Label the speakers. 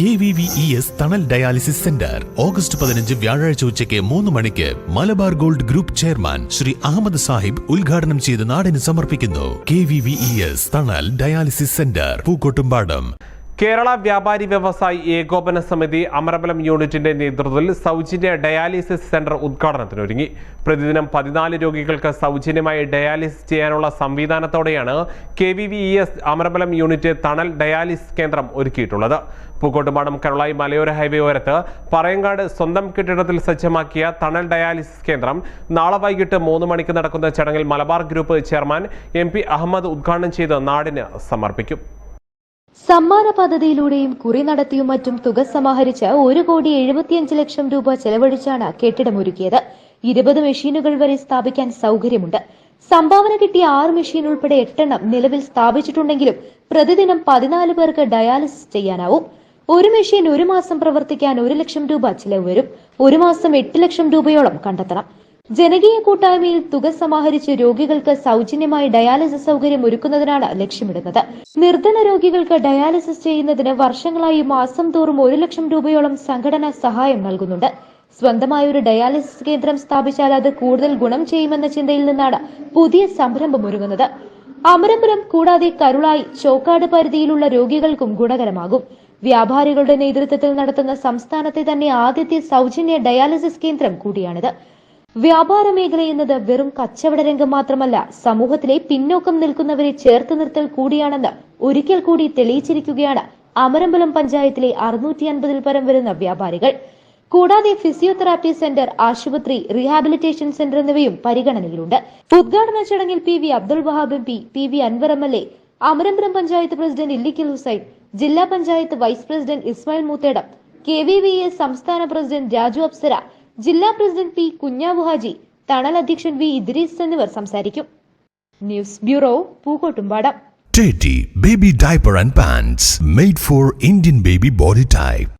Speaker 1: K V V E S Thanal dialysis centre. August പതിനഞ്ച് വ്യാഴാഴ്ച ഉച്ചയ്ക്ക് മൂന്ന് മണിക്ക് Malabar gold group chairman Shri Ahammed Sahib ഉദ്ഘാടനം ചെയ്ത് നാടിന് സമർപ്പിക്കുന്നു. K V V E S Thanal dialysis centre Pookkottumpadam.
Speaker 2: Kerala Vyapari Vyavasayi Ekopana സമിതി അമരബലം യൂണിറ്റിന്റെ നേതൃത്വത്തിൽ സൗജന്യ ഡയാലിസിസ് സെന്റർ ഉദ്ഘാടനത്തിനൊരുങ്ങി. പ്രതിദിനം പതിനാല് രോഗികൾക്ക് സൗജന്യമായി ഡയാലിസിസ് ചെയ്യാനുള്ള സംവിധാനത്തോടെയാണ് K V V E S Amarambalam unit Thanal dialysis കേന്ദ്രം ഒരുക്കിയിട്ടുള്ളത്. പൂക്കോട്ടുപാടം കരുളായി മലയോര ഹൈവേ ഓരത്ത് പറയങ്കാട് സ്വന്തം കെട്ടിടത്തിൽ സജ്ജമാക്കിയ തണൽ ഡയാലിസിസ് കേന്ദ്രം നാളെ വൈകിട്ട് മൂന്ന് മണിക്ക് നടക്കുന്ന ചടങ്ങിൽ Malabar group chairman M Ahammed ഉദ്ഘാടനം ചെയ്ത് നാടിന് സമർപ്പിക്കും.
Speaker 3: സമ്മാന പദ്ധതിയിലൂടെയും കുറി നടത്തിയും മറ്റും തുക സമാഹരിച്ച് ഒരു കോടി എഴുപത്തിയഞ്ച് ലക്ഷം രൂപ ചെലവഴിച്ചാണ് കെട്ടിടമൊരുക്കിയത്. ഇരുപത് മെഷീനുകൾ വരെ സ്ഥാപിക്കാൻ സൗകര്യമുണ്ട്. സംഭാവന കിട്ടിയ ആറ് മെഷീൻ ഉൾപ്പെടെ എട്ടെണ്ണം നിലവിൽ സ്ഥാപിച്ചിട്ടുണ്ടെങ്കിലും പ്രതിദിനം പതിനാല് പേർക്ക് ഡയാലിസിസ് ചെയ്യാനാവും. ഒരു മെഷീൻ ഒരു മാസം പ്രവർത്തിക്കാൻ ഒരു ലക്ഷം രൂപ ചിലവ് വരും. ഒരു മാസം എട്ട് ലക്ഷം രൂപയോളം കണ്ടെത്തണം. ജനകീയ കൂട്ടായ്മയിൽ തുക സമാഹരിച്ച് രോഗികൾക്ക് സൗജന്യമായി ഡയാലിസിസ് സൗകര്യം ഒരുക്കുന്നതിനാണ് ലക്ഷ്യമിടുന്നത്. നിർധന രോഗികൾക്ക് ഡയാലിസിസ് ചെയ്യുന്നതിന് വർഷങ്ങളായി മാസം തോറും ഒരു ലക്ഷം രൂപയോളം സംഘടന സഹായം നൽകുന്നുണ്ട്. സ്വന്തമായ ഒരു ഡയാലിസിസ് കേന്ദ്രം സ്ഥാപിച്ചാൽ അത് കൂടുതൽ ഗുണം ചെയ്യുമെന്ന ചിന്തയിൽ നിന്നാണ് പുതിയ സംരംഭം ഒരുങ്ങുന്നത്. അമരപുരം കൂടാതെ കരുളായി ചോക്കാട് പരിധിയിലുള്ള രോഗികൾക്കും ഗുണകരമാകും. വ്യാപാരികളുടെ നേതൃത്വത്തിൽ നടത്തുന്ന സംസ്ഥാനത്തെ തന്നെ ആദ്യത്തെ സൗജന്യ ഡയാലിസിസ് കേന്ദ്രം കൂടിയാണിത്. വ്യാപാര മേഖല എന്നത് വെറും കച്ചവട രംഗം മാത്രമല്ല സമൂഹത്തിലെ പിന്നോക്കം നിൽക്കുന്നവരെ ചേർത്ത് നിർത്തൽ കൂടിയാണെന്ന് ഒരിക്കൽ കൂടി തെളിയിച്ചിരിക്കുകയാണ് അമരമ്പലം പഞ്ചായത്തിലെ അറുന്നൂറ്റി അൻപതിൽ പരം വരുന്ന വ്യാപാരികൾ. കൂടാതെ ഫിസിയോതെറാപ്പി സെന്റർ ആശുപത്രി റീഹാബിലിറ്റേഷൻ സെന്റർ എന്നിവയും പരിഗണനയിലുണ്ട്. ഉദ്ഘാടന ചടങ്ങിൽ P V Abdul Wahab M P P V Anvar M L A Amarambalam panchayat president Illikkal Hussain ജില്ലാ panchayat vice president Ismail Moothedam K V V S സംസ്ഥാന പ്രസിഡന്റ് രാജു അപ്സര ജില്ലാ president P Kunhabu Haji തണൽ അധ്യക്ഷൻ V Idrees എന്നിവർ സംസാരിക്കും news bureau Pookkottumpadam
Speaker 1: Teddy Baby and Pants made for Indian baby body type.